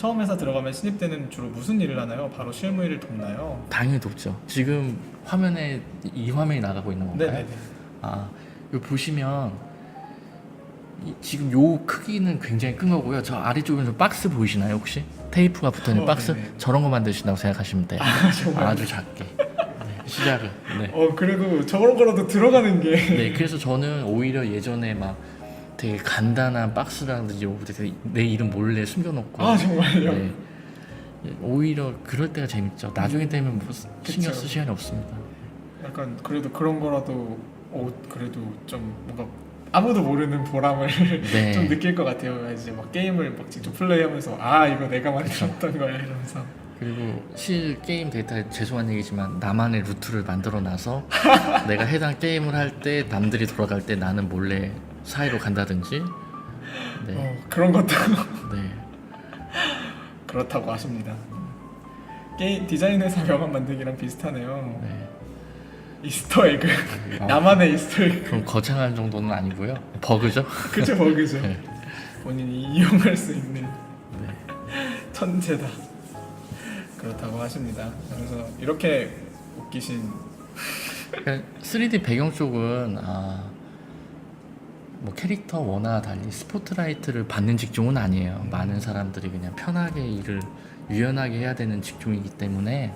처음 회사 들어가면 신입 때는 주로 무슨 일을 하나요? 바로 실무 일을 돕나요? 당연히 돕죠. 지금 화면에 이 화면이 나가고 있는 건가요? 네네네. 아, 이거 보시면 이- 지금 요 크기는 굉장히 큰 거고요. 저 아래쪽에 좀 박스 보이시나요 혹시? 테이프가 붙어 있는 어, 박스 네네. 저런 거 만드신다고 생각하시면 돼요. 아, 정말. 아주 작게. 네, 시작은. 네. 어 그래도 저런 거라도 들어가는 게 네, 그래서 저는 오히려 예전에 막 되게 간단한 박스라든지 내 이름 몰래 숨겨놓고. 아 정말요? 네. 예, 오히려 그럴 때가 재밌죠. 나중에 되면 뭐 신경. 쓸 시간이 없습니다. 약간 그래도 그런 거라도 어 그래도 좀 뭔가 아무도 모르는 보람을 네. 좀 느낄 것 같아요. 이제 막 게임을 막 직접 플레이하면서 아 이거 내가 만들었던 거야 이러면서 그리고 실 게임 데이터에 죄송한 얘기지만 나만의 루트를 만들어 놔서 내가 해당 게임을 할 때 남들이 돌아갈 때 나는 몰래 사이로 간다든지 네, 어, 그런 것도 네. 그렇다고 하십니다. 게임 디자인 회사 명함 만들기랑 비슷하네요. 네. 이스터 에그 어, 나만의 이스터 에그 그럼 거창한 정도는 아니고요 버그죠 그쵸 버그죠. 네. 본인이 이용할 수 있는 네. 천재다. 그렇다고 하십니다. 그래서 이렇게 웃기신 그러니까 3D 배경 쪽은 아, 뭐 캐릭터 원화와 달리 스포트라이트를 받는 직종은 아니에요. 많은 사람들이 그냥 편하게 일을 유연하게 해야 되는 직종이기 때문에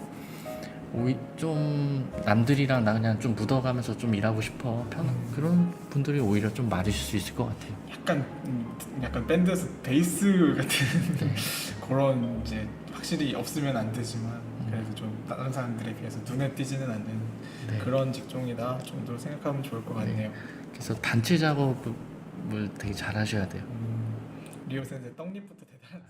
좀 남들이랑 나 그냥 좀 묻어가면서 좀 일하고 싶어 편 그런 분들이 오히려 좀 맞으실 수 있을 것 같아요. 약간 음, 약간 밴드에서 베이스 같은 네. 그런 이제 확실히 없으면 안 되지만 그래도 좀 다른 사람들에 비해서 눈에 띄지는 않는 네. 그런 직종이다 정도로 생각하면 좋을 것 같네요. 그래서 단체 작업을 되게 잘 하셔야 돼요. 음, 리오 센세 떡잎부터 대단하다.